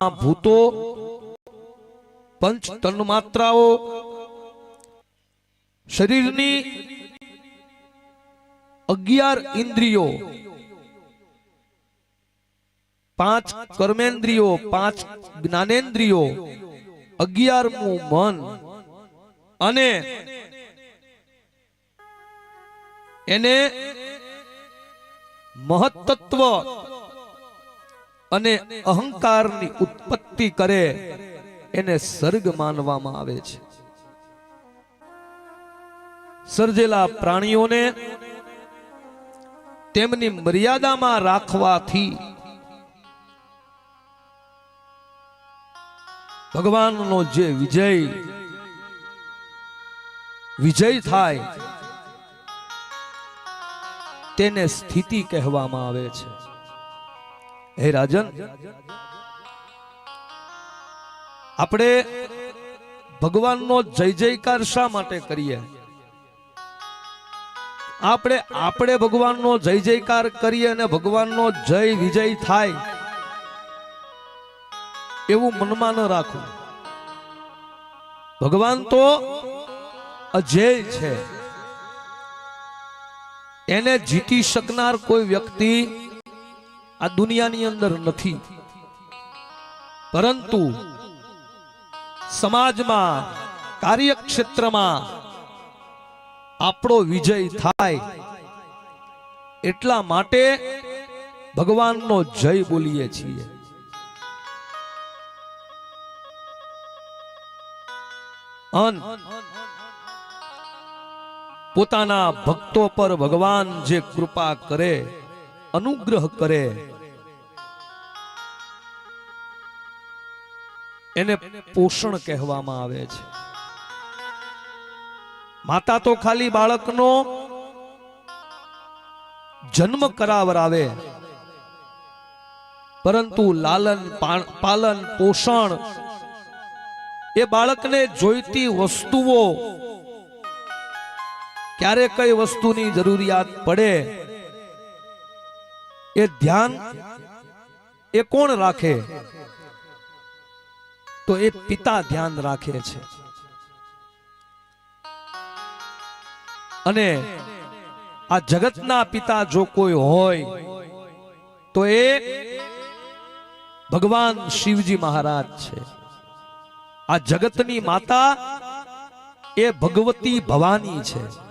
ભૂતો પંચ તન્માત્રાઓ શરીરની અગિયાર ઇન્દ્રિયો, પાંચ કર્મેન્દ્રિયો, પાંચ જ્ઞાનેન્દ્રિયો અગિયારમું મન અને એને મહત્તત્વ અને અહંકારની ઉત્પત્તિ કરે એને સર્ગ માનવામાં આવે છે. સર્જેલા પ્રાણીઓને તેમની મર્યાદામાં રાખવાથી ભગવાનનો જે વિજય વિજય થાય, તેને સ્થિતિ કહેવામાં આવે છે. હે રાજન, આપણે ભગવાનનો જય જયકાર શા માટે કરીએ? આપણે આપણે ભગવાનનો જય જયકાર કરીએ અને ભગવાનનો જય વિજય થાય એવું મનમાં ન રાખવું. ભગવાન તો અજય છે. એને જીતી શકનાર કોઈ વ્યક્તિ આ દુનિયાની અંદર નથી. પરંતુ સમાજમાં, કાર્યક્ષેત્રમાં આપણો વિજય થાય એટલા માટે ભગવાનનો જય બોલીએ છીએ. પોતાના ભક્તો પર ભગવાન જે કૃપા કરે અનુગ્રહ કરે. એને પોષણ કહેવામાં આવે છે. માતા તો ખાલી બાળકનો જન્મ કરાવરાવે. પરંતુ લાલન પાલન, પોષણ એ બાળકને જોઈતી વસ્તુઓ ક્યારે કઈ વસ્તુની જરૂરિયાત પડે. એ ધ્યાન એ કોણ રાખે? તો એ પિતા ધ્યાન રાખે છે. અને આ જગતના પિતા જો કોઈ હોય, તો એ ભગવાન શિવજી મહારાજ છે. આ જગતની માતા એ ભગવતી ભવાની છે.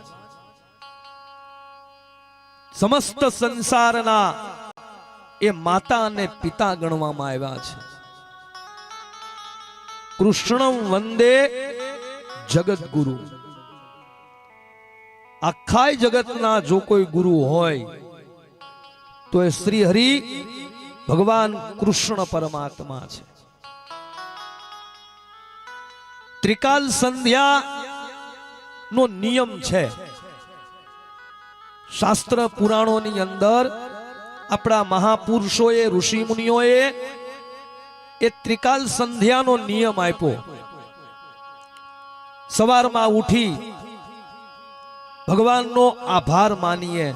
સમસ્ત સંસારના એ માતા અને પિતા ગણવામાં આવ્યા છે. કૃષ્ણમ વંદે જગત ગુરુ આખા જગતના જો કોઈ ગુરુ હોય, તો એ શ્રી હરિ ભગવાન કૃષ્ણ પરમાત્મા છે. ત્રિકાલ સંધ્યા નો નિયમ છે. શાસ્ત્ર પુરાણોની અંદર આપણા મહાપુરુષોએ ઋષિ મુનિઓએ એ ત્રિકાલ સંધ્યાનો નિયમ આપ્યો સવારમાં ઉઠી ભગવાનનો આભાર માનીએ?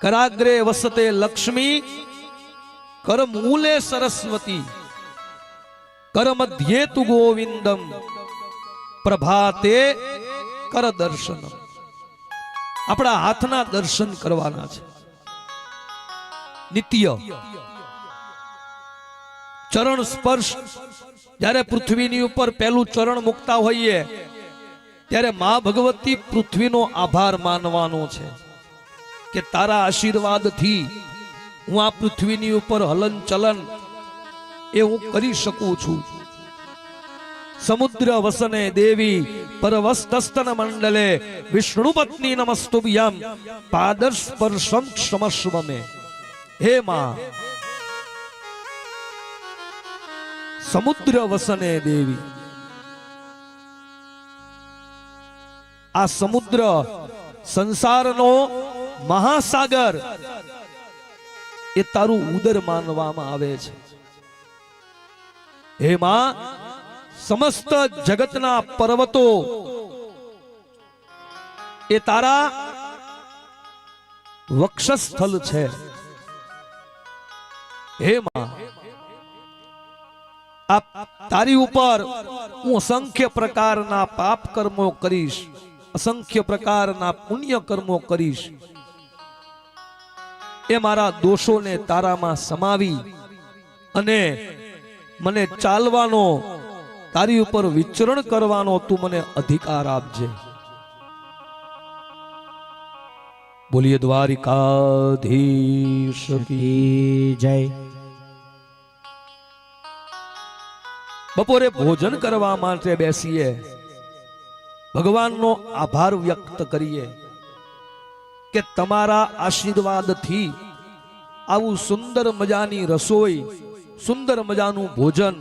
કરાગ્રે વસતે લક્ષ્મી, કરમૂલે સરસ્વતી, કરમધ્યેતુ ગોવિંદમ, પ્રભાતે કર દર્શન. આપણા હાથના દર્શન કરવાના છે. નિત્ય. ચરણ સ્પર્શ. જ્યારે પૃથ્વીની ઉપર પહેલું ચરણ મૂકતા હોઈએ, ત્યારે મા ભગવતી પૃથ્વીનો આભાર માનવાનો છે કે તારા આશીર્વાદથી હું આ પૃથ્વીની ઉપર હલન ચલન એ હું કરી શકું છું. સમુદ્ર વસને દેવી પરવસ્તસ્તન મંડલે વિષ્ણુ પત્ની નમસ્તુભ્યમ પાદસ્પર્શમ ક્ષમસ્વ મે હે માં સમુદ્ર વસને દેવી આ સમુદ્ર સંસારનો મહાસાગર એ તારું ઉદર માનવામાં આવે છે હે માં સમસ્ત જગતના પર્વતો. એ તારા વક્ષસ્થલ છે. હે માં તારી ઉપર હું અસંખ્ય પ્રકારના પાપ કર્મો કરીશ, અસંખ્ય પ્રકારના પુણ્ય કર્મો કરીશ. એ મારા દોષોને તારામાં સમાવી અને મને ચાલવાનો તારી ઉપર વિચરણ કરવાનો તું મને અધિકાર આપજે. બોલીએ દ્વારિકાધીશ જય. બપોરે ભોજન કરવા માટે બેસીએ. ભગવાનનો આભાર વ્યક્ત કરીએ કે તમારા આશીર્વાદથી આવું સુંદર મજાની રસોઈ સુંદર મજાનું ભોજન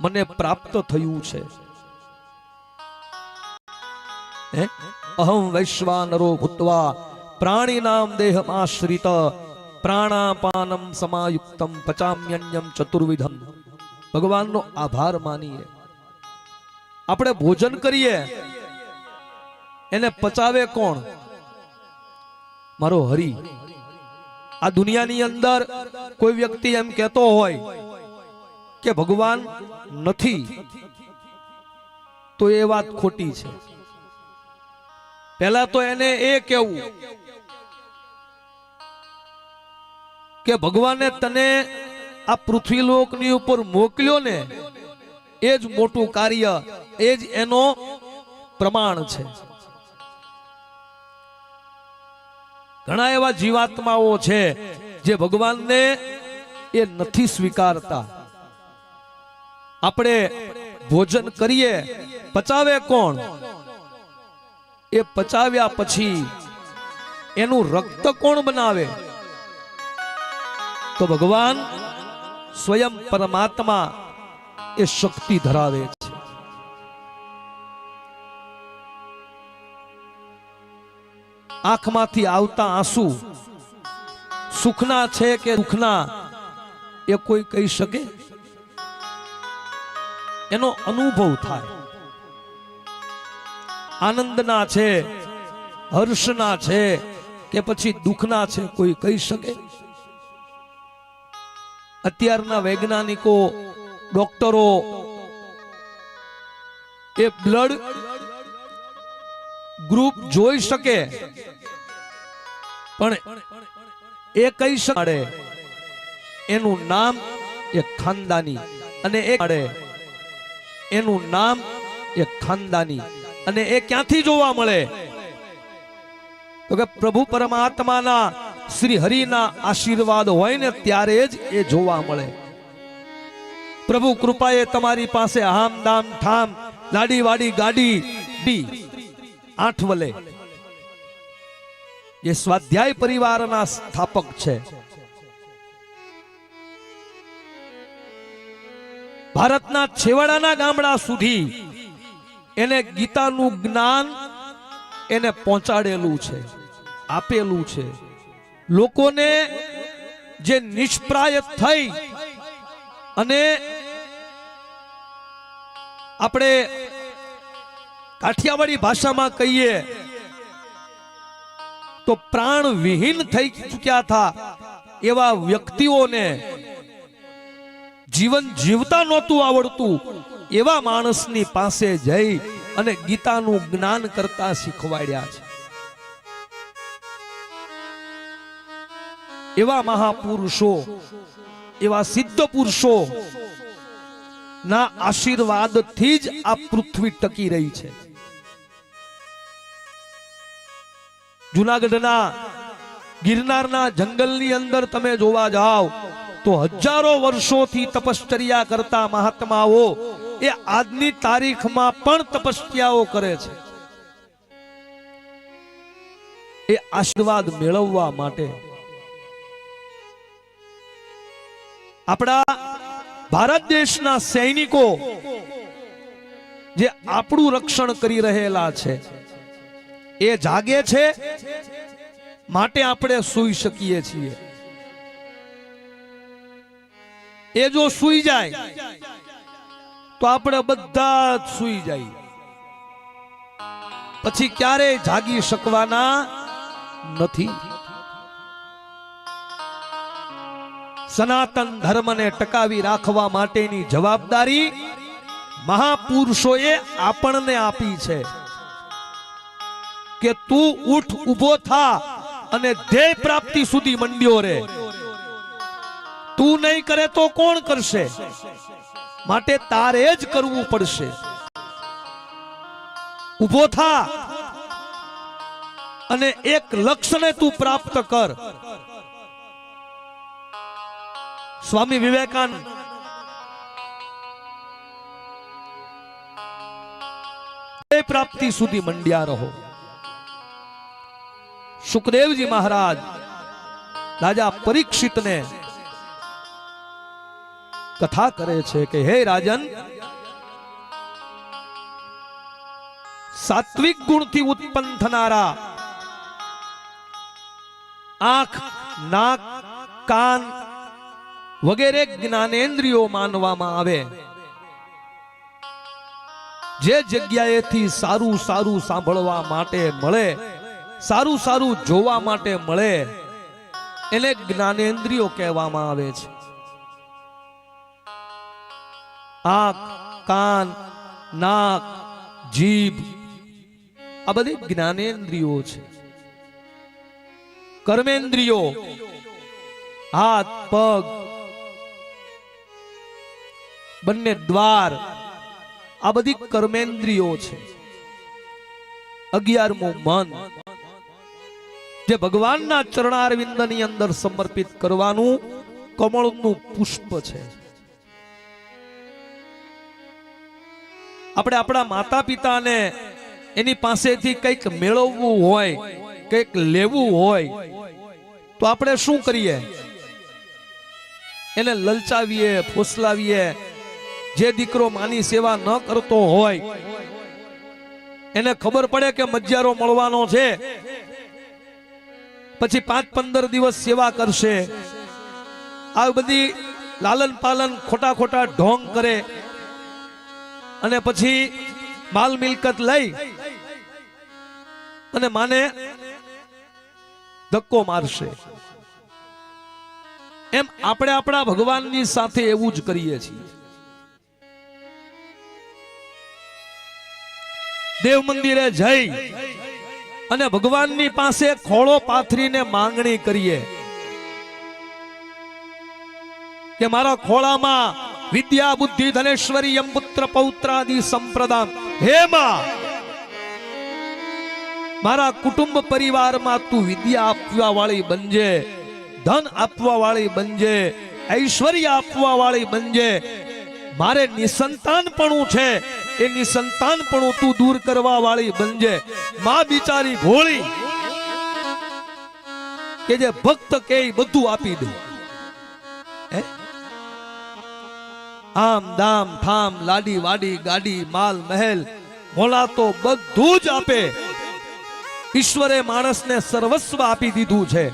મને પ્રાપ્ત થયું છે. અહમ વૈશ્વાનરો ભૂત્વા, પ્રાણીનામ દેહમાશ્રિત પ્રાણાપાનમ સમાયુક્તમ પચામ્યન્યમ ચતુર્વિધમ. ભગવાનનો આભાર માનીએ. આપણે ભોજન કરીએ. એને પચાવે કોણ? મારો હરી. આ દુનિયાની અંદર કોઈ વ્યક્તિ એમ કહેતો હોય કે ભગવાન નથી? તો એ વાત ખોટી છે. પહેલા તો એને એ કેવું કે ભગવાને તને આ પૃથ્વીલોકની ઉપર મોકલ્યો ને, એ જ મોટું કાર્ય, એ જ એનો પ્રમાણ છે. ઘણા એવા જીવાત્માઓ છે જે ભગવાનને એ નથી સ્વીકારતા. આપણે ભોજન કરીએ, પચાવે કોણ? એ પચાવ્યા પછી એનું રક્ત કોણ બનાવે? તો ભગવાન સ્વયં પરમાત્મા એ શક્તિ ધરાવે છે. આંખમાંથી આવતા આંસુ સુખના છે કે દુઃખના, એ કોઈ કહી શકે? એનો અનુભવ થાય. આનંદના છે, હર્ષના છે, કે પછી દુઃખના છે, કોઈ કહી શકે? અત્યારના વૈજ્ઞાનિકો, ડોક્ટરો, એ બ્લડ ગ્રુપ જોઈ શકે, પણ એ કહી શકે, એનું નામ એ ખાનદાની, અને એ એનું નામ એ ખાનદાની. અને એ ક્યાંથી જોવા મળે? તો કે પ્રભુ પરમાત્માના શ્રી હરિના આશીર્વાદ હોય ને ત્યારે જ એ જોવા મળે. પ્રભુ કૃપાએ તમારી પાસે હામ દામ, ઠામ લાડી વાડી ગાડી બી આઠ વલે. એ સ્વાધ્યાય પરિવારના સ્થાપક છે. ભારતના છેવાડાના ગામડા સુધી એને ગીતાનું જ્ઞાન એને પહોંચાડેલું છે, આપેલું છે. લોકોને જે નિષ્પ્રાય થઈ અને આપણે કાઠિયાવાડી ભાષામાં કહીએ તો પ્રાણ વિહીન થઈ ચૂક્યા હતા એવા વ્યક્તિઓને જીવન જીવતા નહોતું આવડતું. એવા માણસની પાસે જઈ અને ગીતાનું જ્ઞાન કરતા શીખવાડ્યા છે. એવા મહાપુરુષો, એવા સિદ્ધ પુરુષો ના આશીર્વાદથી જ આ પૃથ્વી ટકી રહી છે. જુનાગઢના ગિરનારના જંગલની અંદર તમે જોવા જાઓ તો હજારો વર્ષોથી તપશ્ચર્યા કરતા મહાત્માઓ એ આજની તારીખમાં પણ તપસ્યાઓ કરે છે. એ આશીર્વાદ મેળવવા માટે આપણા ભારત દેશના સૈનિકો જે આપણું રક્ષણ કરી રહેલા છે, એ જાગે છે, માટે આપણે સૂઈ શકીએ છીએ. એ જો સૂઈ જાય, તો આપણે બધા જ સૂઈ જાય. પછી ક્યારેય જાગી શકવાના નથી. સનાતન ધર્મને ટકાવી રાખવા માટેની જવાબદારી મહાપુરુષોએ આપણને આપી છે કે તું ઉઠ ઊભો થા અને ધ્યેય પ્રાપ્તિ સુધી મંડ્યો રે. તું નહીં કરે તો કોણ કરશે? માટે તારે જ કરવું પડશે. ઊભો થા. અને એક લક્ષ્યને તું પ્રાપ્ત કર. સ્વામી વિવેકાનંદ પ્રાપ્તિ સુધી મંડ્યા રહો. સુખદેવજી મહારાજ, રાજા પરીક્ષિતને કથા કરે છે કે, હે રાજન, સાત્વિક ગુણથી ઉત્પન્ન થનારા આંખ, નાક, કાન વગેરે જ્ઞાનેન્દ્રિયો માનવામાં આવે. જે જગ્યાએથી સારું સારું સાંભળવા માટે મળે, સારું સારું જોવા માટે મળે, એને જ્ઞાનેન્દ્રિયો કહેવામાં આવે છે. આંખ, કાન, નાક, જીભ, આ બધી જ્ઞાનેન્દ્રિયો છે. કર્મેન્દ્રિયો, હાથ, પગ, બંને દ્વાર, આ બધી કર્મેન્દ્રિયો છે. અગિયારમું મન, જે ભગવાનના ચરણારવિંદની અંદર સમર્પિત કરવાનું કમળનું પુષ્પ છે. આપણે આપણા માતા પિતાને એની પાસેથી કંઈક મેળવવું હોય, કંઈક લેવું હોય, તો આપણે શું કરીએ? એને લલચાવીએ, ફોસલાવીએ. જે દીકરો માની સેવા ન કરતો હોય, એને ખબર પડે કે મજ્જારો મળવાનો છે. પછી પાંચ પંદર દિવસ સેવા કરશે. આ બધી લાલન પાલન ખોટા ખોટા ઢોંગ કરે. અને પછી માલ મિલકત લઈ અને માને ધક્કો મારશે. એમ આપણે આપણા ભગવાનની સાથે એવું જ કરીએ છીએ. દેવ મંદિરે જઈ અને ભગવાનની પાસે ખોળો પાથરીને માંગણી કરીએ કે મારા ખોળામાં વિદ્યા બુદ્ધિ ધનેશ્વરી યમ પુત્ર પૌત્રાદિ સંપ્રદાન હે માં મારા કુટુંબ પરિવારમાં તું વિદ્યા આપવા વાળી બનજે ધન આપવા વાળી બનજે ઐશ્વર્ય આપવા વાળી બનજે મારે નિસંતાનપણું છે એ નિસંતાનપણું તું દૂર કરવા વાળી બનજે માં બિચારી ભોળી કે જે ભક્ત કે બધું આપી દે આમ દામ થામ લાડી વાડી, ગાડી, માલ, મહેલ મોલા તો બધું જ આપે. ઈશ્વરે માણસને સર્વસ્વ આપી દીધું છે.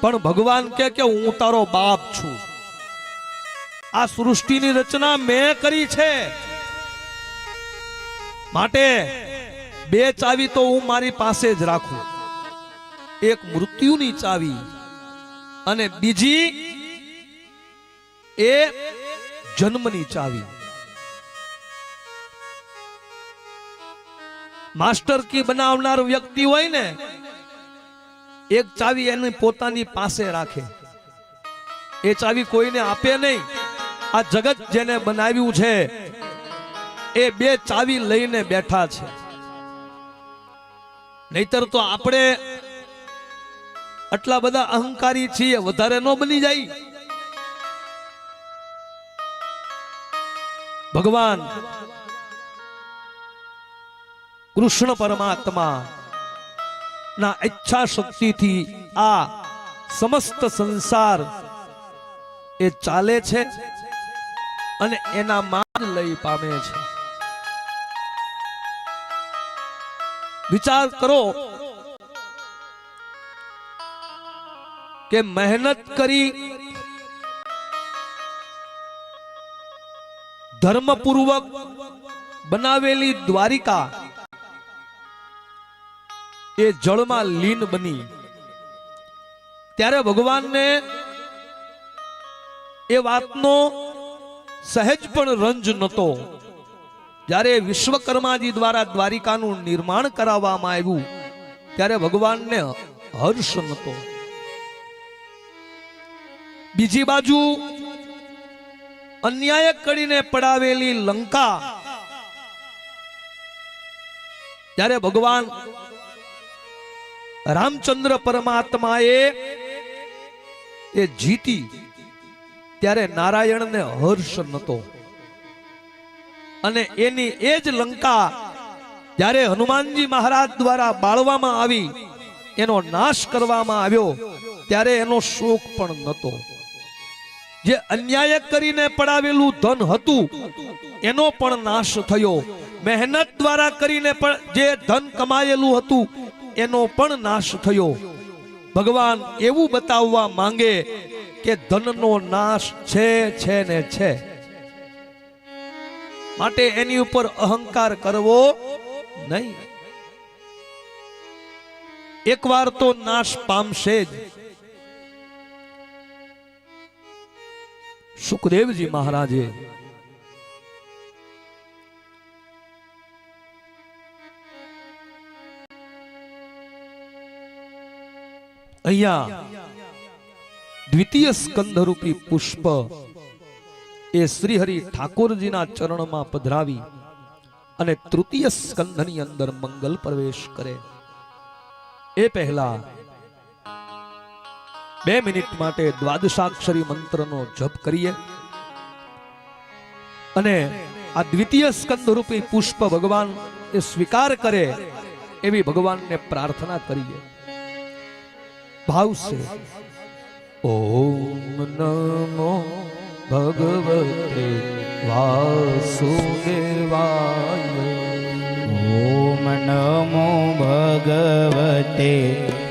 પણ ભગવાન કે કે હું તારો બાપ છું. આ સૃષ્ટિની રચના મેં કરી છે. માટે બે ચાવી તો હું મારી પાસે જ રાખું. એક મૃત્યુની ચાવી અને બીજી એ જન્મની ચાવી. માસ્ટર કી બનાવનાર વ્યક્તિ હોય ને, એક ચાવી એની પોતાની પાસે રાખે. એ ચાવી કોઈને આપે નહીં. આ જગત જેને બનાવ્યું છે, એ બે ચાવી લઈને બેઠા છે. નહીતર તો આપણે આટલા બધા અહંકારી છીએ, વધારે ન બની જાય. ભગવાન, કૃષ્ણ પરમાત્મા ના ઈચ્છા શક્તિથી આ સમસ્ત સંસાર એ ચાલે છે અને એના માર્ગ લઈ પામે છે. વિચાર કરો કે મહેનત કરી ધર્મપૂર્વક બનાવેલી દ્વારિકા એ જળમાં લીન બની. ત્યારે ભગવાનને એ વાતનો સહેજ પણ રંજ નહોતો. જ્યારે વિશ્વકર્માજી દ્વારા દ્વારિકાનું નિર્માણ કરાવવામાં આવ્યું, ત્યારે ભગવાનને હર્ષ નહોતો. બીજી બાજુ અન્યાય કરીને પડાવેલી લંકા. ત્યારે ભગવાન રામચંદ્ર પરમાત્માએ એ જીતી ત્યારે નારાયણને હર્ષ નતો અને એની એ જ લંકા જ્યારે હનુમાનજી મહારાજ દ્વારા બાળવામાં આવી, એનો નાશ કરવામાં આવ્યો, ત્યારે એનો શોક પણ નહોતો. જે અન્યાય કરીને પડાવેલું ધન હતું, એનો પણ નાશ થયો. મહેનત દ્વારા કરીને પણ જે ધન કમાયેલું હતું, એનો પણ નાશ થયો. ભગવાન એવું બતાવવા માંગે કે ધનનો નાશ છે છે ને છે. માટે એની ઉપર અહંકાર કરવો નહીં. એકવાર તો નાશ પામશે જ. સુખદેવજી મહારાજે અહીંયા દ્વિતીય સ્કંદરૂપી પુષ્પ એ શ્રીહરિ ઠાકોરજીના ચરણમાં પધરાવી અને તૃતીય સ્કંધની અંદર મંગલ પ્રવેશ કરે. એ પહેલા બે મિનિટ માટે દ્વાદશાક્ષરી મંત્રનો જપ કરીએ. અને આ દ્વિતીય સ્કંદ પુષ્પ ભગવાન એ સ્વીકાર કરે એવી ભગવાનને પ્રાર્થના કરીએ. ભાવશે, ઓમ નમો ભગવતે વાસુદેવાય, ઓમ નમો ભગવતે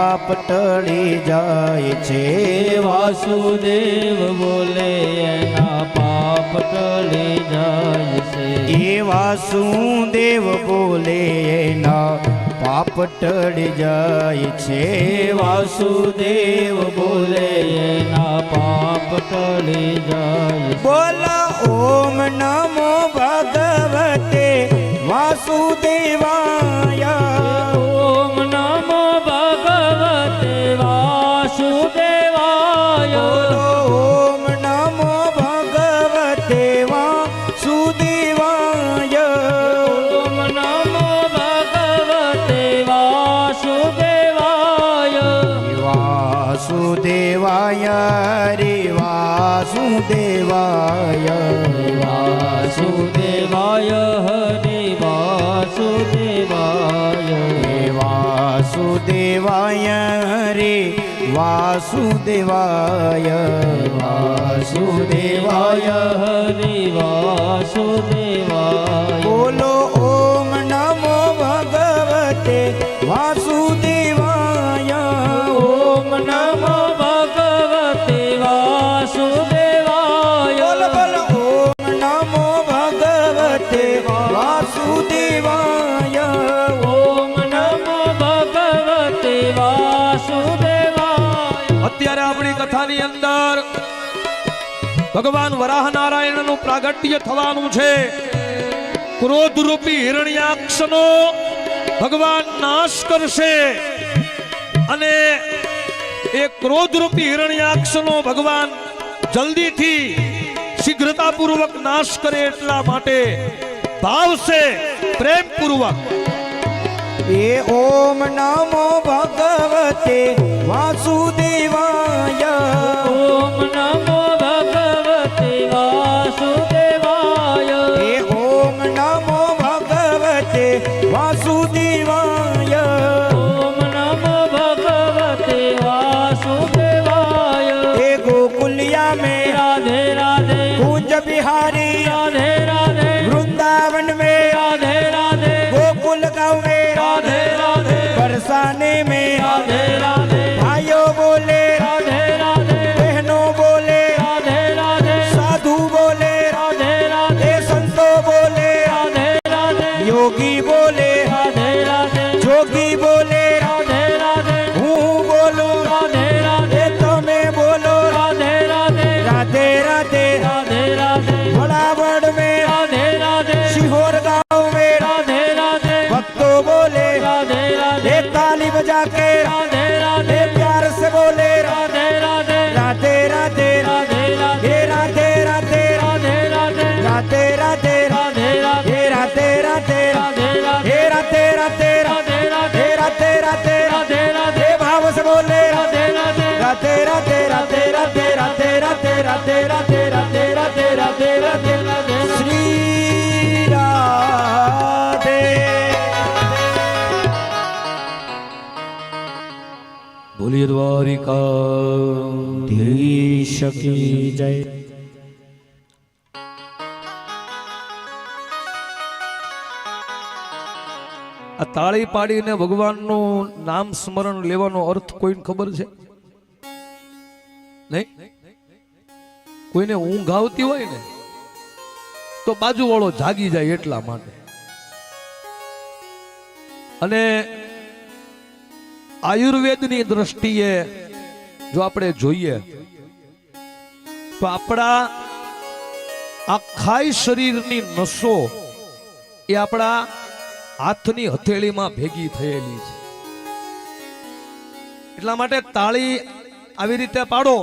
પાપ ટળી જાય છે. વાસુદેવ બોલે એના પાપ ટળી જાય છે. એ વાસુદેવ બોલે એના પાપ ટળી જાય છે. વાસુદેવ બોલે એના પાપ ટળી જાય બોલા ઓમ નમો ભગવતે વાસુદેવાય. વાસુદેવાય રે વાસુદેવાય. વાસુદેવાય હરે વાસુદેવાય. વાસુદેવાય રે વાસુદેવાય. વાસુદેવાય હરે વાસુદેવાય. કથાની અંદર ભગવાન વરાહ નારાયણનું પ્રાગટ્ય થવાનું છે. ક્રોધ રૂપી હિરણ્યાક્ષનો ભગવાન નાશ કરશે અને એ ક્રોધ રૂપી હિરણ્યાક્ષનો ભગવાન જલ્દીથી શીઘ્રતાપૂર્વક નાશ કરે એટલા માટે ભાવશે પ્રેમપૂર્વક. એ ઓમ નમો ભગવતે વાસુદેવાય. ઓમ નમો ભગવતે વાસુદેવાય. હે ઓમ નમો ભગવતે વાસુદેવાય. જય. આ તાળી પાડીને ભગવાનનું નામ સ્મરણ લેવાનો અર્થ કોઈને ખબર છે? નહીં? કોઈને ઊંઘ આવતી હોય ને તો બાજુવાળો જાગી જાય એટલા માટે. અને આયુર્વેદની દ્રષ્ટિએ જો આપણે જોઈએ, તો આપણા આખાય શરીરની નસો એ આપણા હાથની હથેળીમાં ભેગી થયેલી છે. એટલા માટે તાળી આવી રીતે પાડો.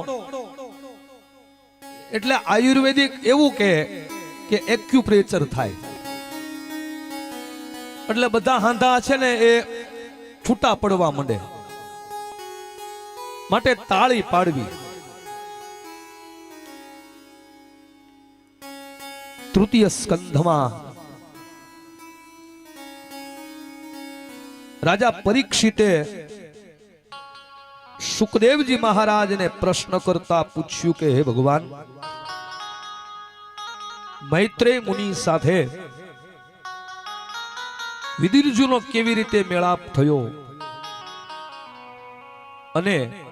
એટલે આયુર્વેદિક એવું કે કે એક્યુપ્રેચર થાય. એટલે બધા હાંધા છે ને એ છૂટા પડવા માંડે. માટે તાળી પાડવી. તૃતીય સ્કંધમાં રાજા પરીક્ષિતે સુખદેવજી મહારાજને પ્રશ્ન કરતા પૂછ્યું કે, હે ભગવાન, મૈત્રેય મુનિ સાથે વિદિરજુનો કેવી રીતે મેળાપ થયો? અને